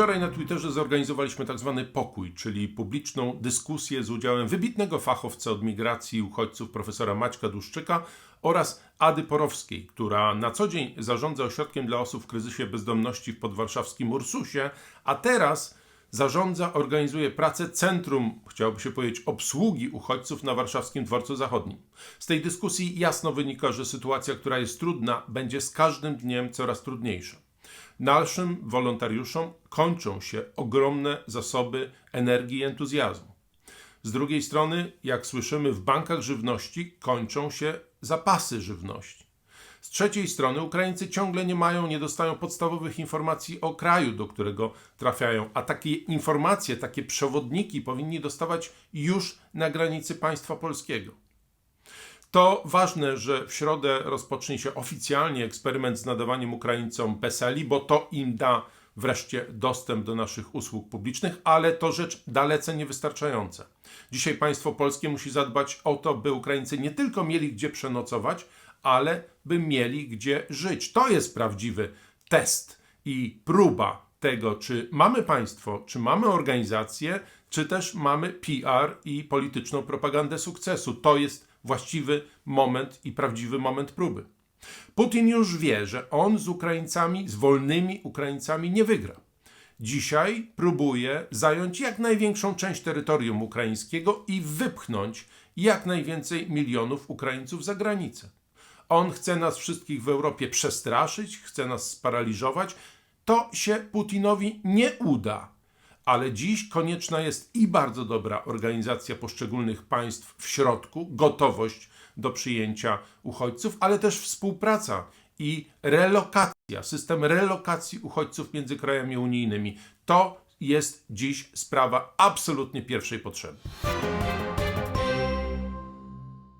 Wczoraj na Twitterze zorganizowaliśmy tak zwany pokój, czyli publiczną dyskusję z udziałem wybitnego fachowca od migracji i uchodźców profesora Maćka Duszczyka oraz Ady Porowskiej, która na co dzień zarządza ośrodkiem dla osób w kryzysie bezdomności w podwarszawskim Ursusie, a teraz zarządza, organizuje pracę Centrum, chciałoby się powiedzieć, obsługi uchodźców na warszawskim Dworcu Zachodnim. Z tej dyskusji jasno wynika, że sytuacja, która jest trudna, będzie z każdym dniem coraz trudniejsza. Naszym wolontariuszom kończą się ogromne zasoby energii i entuzjazmu. Z drugiej strony, jak słyszymy, w bankach żywności kończą się zapasy żywności. Z trzeciej strony, Ukraińcy ciągle nie mają, nie dostają podstawowych informacji o kraju, do którego trafiają, a takie informacje, takie przewodniki powinni dostawać już na granicy państwa polskiego. To ważne, że w środę rozpocznie się oficjalnie eksperyment z nadawaniem Ukraińcom PESEL-i, bo to im da wreszcie dostęp do naszych usług publicznych, ale to rzecz dalece niewystarczająca. Dzisiaj państwo polskie musi zadbać o to, by Ukraińcy nie tylko mieli gdzie przenocować, ale by mieli gdzie żyć. To jest prawdziwy test i próba tego, czy mamy państwo, czy mamy organizację, czy też mamy PR i polityczną propagandę sukcesu. To jest właściwy moment i prawdziwy moment próby. Putin już wie, że on z Ukraińcami, z wolnymi Ukraińcami nie wygra. Dzisiaj próbuje zająć jak największą część terytorium ukraińskiego i wypchnąć jak najwięcej milionów Ukraińców za granicę. On chce nas wszystkich w Europie przestraszyć, chce nas sparaliżować. To się Putinowi nie uda. Ale dziś konieczna jest i bardzo dobra organizacja poszczególnych państw w środku, gotowość do przyjęcia uchodźców, ale też współpraca i relokacja, system relokacji uchodźców między krajami unijnymi. To jest dziś sprawa absolutnie pierwszej potrzeby.